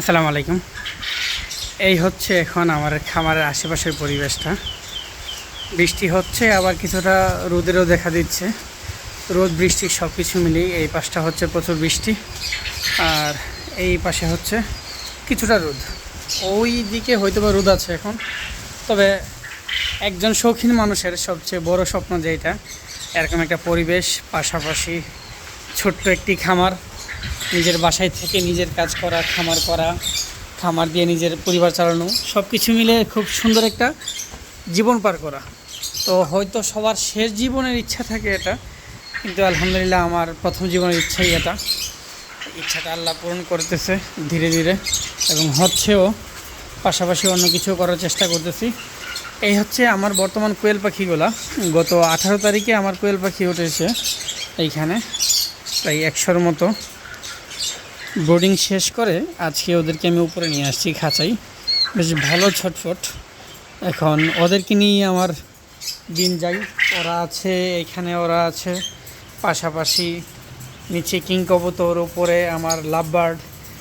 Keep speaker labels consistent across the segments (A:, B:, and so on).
A: আসসালামু আলাইকুম। এই হচ্ছে এখন আমার খামারের আশেপাশের পরিবেশটা। বৃষ্টি হচ্ছে, আবার কিছুটা রোদেরও দেখা দিচ্ছে। রোদ, বৃষ্টি সব কিছু মিলিয়ে এই পাশটা হচ্ছে প্রচুর বৃষ্টি। আর এই পাশে হচ্ছে কিছুটা রোদ। ওই দিকে হয়তো বা রোদ আছে এখন, তবে একজন শৌখিন মানুষের সবচেয়ে বড় স্বপ্ন যেটা এরকম একটা পরিবেশ, পাশাপাশি ছোট্ট একটি খামার। নিজের বাসায় থেকে নিজের কাজ করা, খামার করা, খামার দিয়ে নিজের পরিবার চালানো সব কিছু মিলে খুব সুন্দর একটা জীবন পার করা। তো হয়তো সবার শেষ জীবনের ইচ্ছা থাকে এটা, কিন্তু আলহামদুলিল্লাহ আমার প্রথম জীবনের ইচ্ছাই এটা। ইচ্ছাটা আল্লাহ পূরণ করতেছে ধীরে ধীরে এবং হচ্ছেও পাশাপাশি অন্য কিছু করার চেষ্টা করতেছি। এই হচ্ছে আমার বর্তমান কোয়েল পাখিগুলা। গত আঠারো তারিখে আমার কোয়েল পাখি উঠেছে এইখানে, প্রায় একশোর মতো। বোর্ডিং শেষ করে আজকে ওদেরকে আমি উপরে নিয়ে আসছি খাঁচাই বেশ ভালো ছটফট। এখন ওদেরকে নিয়ে আমার দিন যাই। ওরা আছে, এখানে ওরা আছে। পাশাপাশি নিচে কিং কবুতর, উপরে আমার লাভ বার্ড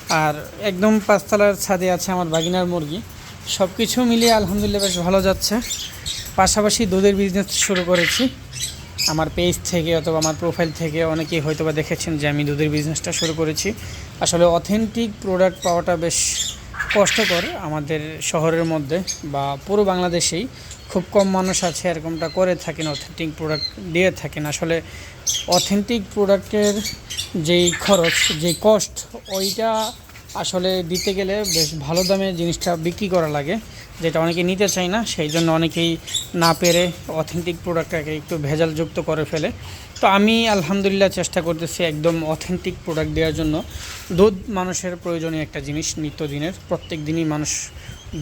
A: আর একদম পাঁচতলার ছাদে আছে আমার বাগিনার মুরগি। সব কিছু মিলিয়ে আলহামদুলিল্লাহ বেশ ভালো যাচ্ছে। পাশাপাশি দুধের বিজনেস শুরু করেছি। আমার পেজ থেকে অথবা আমার প্রোফাইল থেকে অনেকেই হয়তো বা দেখেছেন যে আমি দুধের বিজনেসটা শুরু করেছি। আসলে অথেন্টিক প্রোডাক্ট পাওয়াটা বেশ কষ্টকর আমাদের শহরের মধ্যে বা পুরো বাংলাদেশেই। খুব কম মানুষ আছে এরকমটা করে থাকেন অথেন্টিক প্রোডাক্ট দিয়ে থাকেন। আসলে অথেন্টিক প্রোডাক্টের যেই খরচ, যেই কষ্ট ওইটা আসলে দিতে গেলে বেশ ভালো দামে জিনিসটা বিক্রি করা লাগে। যেটা অনেকে নিতে চায় না, সেই জন্য অনেকেই না পেরে অথেন্টিক প্রোডাক্টটাকে একটু ভেজালযুক্ত করে ফেলে। তো আমি আলহামদুলিল্লাহ চেষ্টা করতেছি একদম অথেন্টিক প্রোডাক্ট দেওয়ার জন্য। দুধ মানুষের প্রয়োজনীয় একটা জিনিস নিত্যদিনের। প্রত্যেক দিনই মানুষ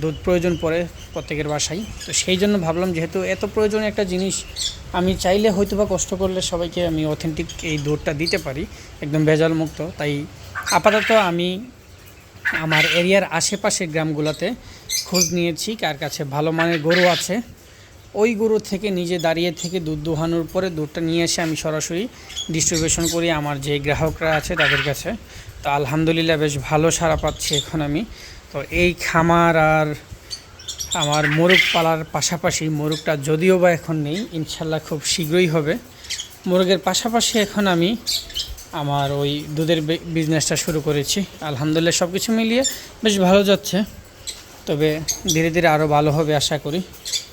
A: দুধ প্রয়োজন পড়ে প্রত্যেকের বাসায়। তো সেই জন্য ভাবলাম যেহেতু এত প্রয়োজনীয় একটা জিনিস, আমি চাইলে হয়তো বা কষ্ট করলে সবাইকে আমি অথেন্টিক এই দুধটা দিতে পারি, একদম ভেজাল মুক্ত তাই আপাতত আমি আমার এরিয়ার আশেপাশের গ্রামগুলোতে খোঁজ নিয়েছি কার কাছে ভালো মানের গরু আছে। ওই গরু থেকে নিজে দাঁড়িয়ে থেকে দুধ দোহানোর পরে দুধটা নিয়ে এসে আমি সরাসরি ডিস্ট্রিবিউশন করি, আমার যে গ্রাহকরা আছে তাদের কাছে। তো আলহামদুলিল্লাহ বেশ ভালো সাড়া পাচ্ছি এখন আমি। তো এই খামার আর আমার মোরগ পালার পাশাপাশি মোরগটা যদিও বা এখন নেই, ইনশাল্লাহ খুব শীঘ্রই হবে। মোরগের পাশাপাশি এখন আমি আমার ওই দুধের বিজনেসটা শুরু করেছি। আলহামদুলিল্লাহ সব কিছু মিলিয়ে বেশ ভালো যাচ্ছে। তবে ধীরে ধীরে আরও ভালো হবে আশা করি।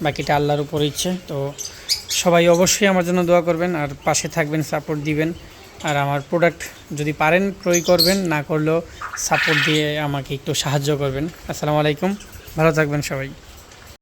A: বাকিটা আল্লাহর উপর ইচ্ছে। তো সবাই অবশ্যই আমার জন্য দোয়া করবেন আর পাশে থাকবেন সাপোর্ট দিবেন। আর আমার প্রোডাক্ট যদি পারেন, ক্রয় করবেন, না করলেও সাপোর্ট দিয়ে আমাকে একটু সাহায্য করবেন। আসসালামু আলাইকুম। ভালো থাকবেন সবাই।